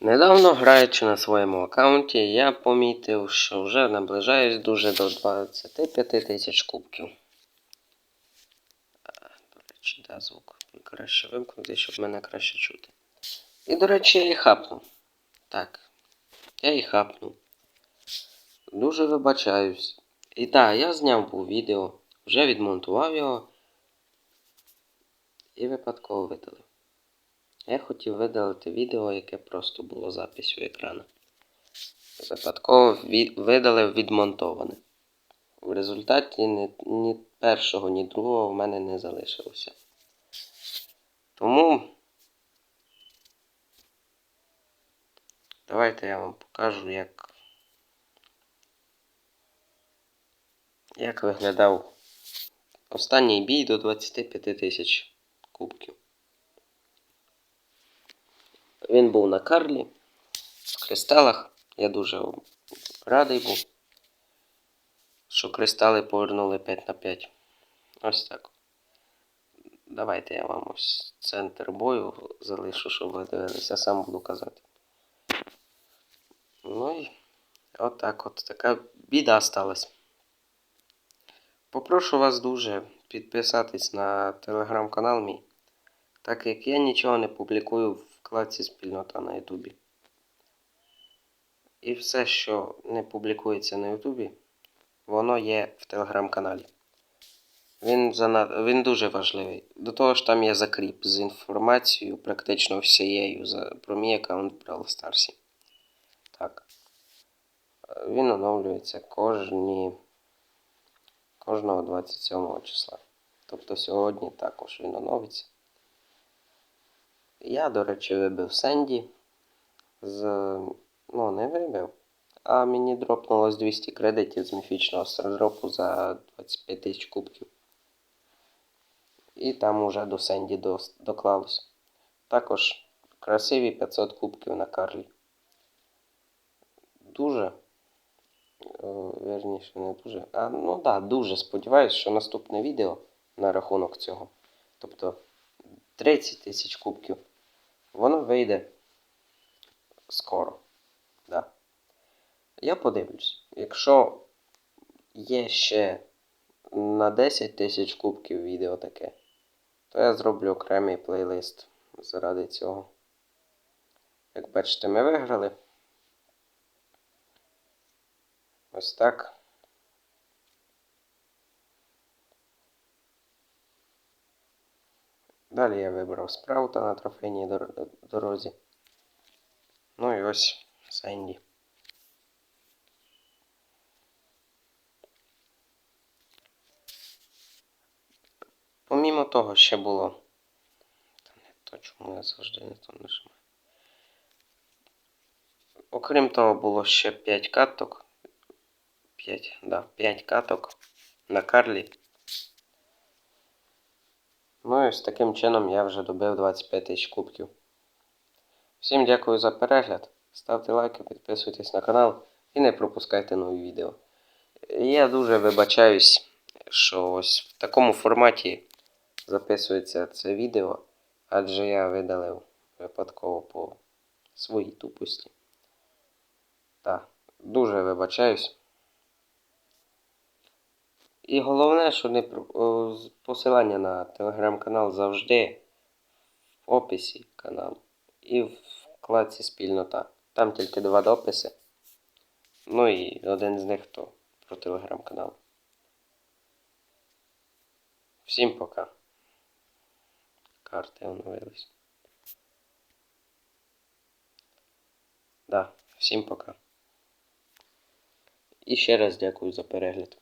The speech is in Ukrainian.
Недавно граючи на своєму аккаунті, я помітив, що вже наближаюсь дуже до 25 тисяч кубків. До речі, да, звук краще вимкнути, щоб мене краще чути. І, до речі, я її хапнув. Так. Я її хапнув. Дуже вибачаюсь. І так, я зняв був відео, вже відмонтував його і випадково видалив. Я хотів видалити відео, яке просто було записью екрану. Випадково ві- видалив відмонтоване. В результаті ні, ні першого, ні другого в мене не залишилося. Тому давайте я вам покажу, як, як виглядав останній бій до 25 тисяч кубків. Він був на Карлі, в кристалах. Я дуже радий був, що кристали повернули 5 на 5. Ось так. Давайте я вам ось центр бою залишу, щоб ви дивилися, сам буду казати. Ну і отак от така біда сталася. Попрошу вас дуже підписатись на телеграм-канал мій, так як я нічого не публікую в вкладці спільнота на Ютубі. І все, що не публікується на Ютубі, воно є в телеграм-каналі. Він, зана... Він дуже важливий. До того ж там є закріп з інформацією практично всією за... про мій аккаунт Brawl Stars. Так. Він оновлюється кожні... кожного 27 числа. Тобто сьогодні також він оновиться. Я, до речі, вибив Сенді з. Ну, не вибив. А мені дропнулось 200 кредитів з міфічного стардропу за 25 тисяч кубків. І там уже до Сенді дос- доклалось. Також красиві 500 кубків на Карлі. Дуже. О, Вірніше, не дуже. А, ну так, да, дуже сподіваюся, що наступне відео на рахунок цього. Тобто 30 тисяч кубків. Воно вийде скоро. Да. Я подивлюсь. Якщо є ще на 10 тисяч кубків відео таке, то я зроблю окремий плейлист заради цього. Як бачите, ми виграли. Ось так. Далі я вибрав спраута на трофейній дорозі. Ну і ось Сенді. Помімо того, ще було. Та не то, чому я завжди не то нажимаю. Окрім того, було ще 5 каток. 5, да, 5 каток на Карлі. І з таким чином я вже добив 25 тисяч кубків. Всім дякую за перегляд. Ставте лайки, підписуйтесь на канал і не пропускайте нові відео. Я дуже вибачаюсь, що ось в такому форматі записується це відео, адже я видалив випадково по своїй тупості. Так, дуже вибачаюсь. І головне, що не посилання на телеграм-канал завжди в описі каналу і в вкладці спільнота. Там тільки два дописи. Ну і один з них то про телеграм-канал. Всім пока. Карти оновились. Да, всім пока. І ще раз дякую за перегляд.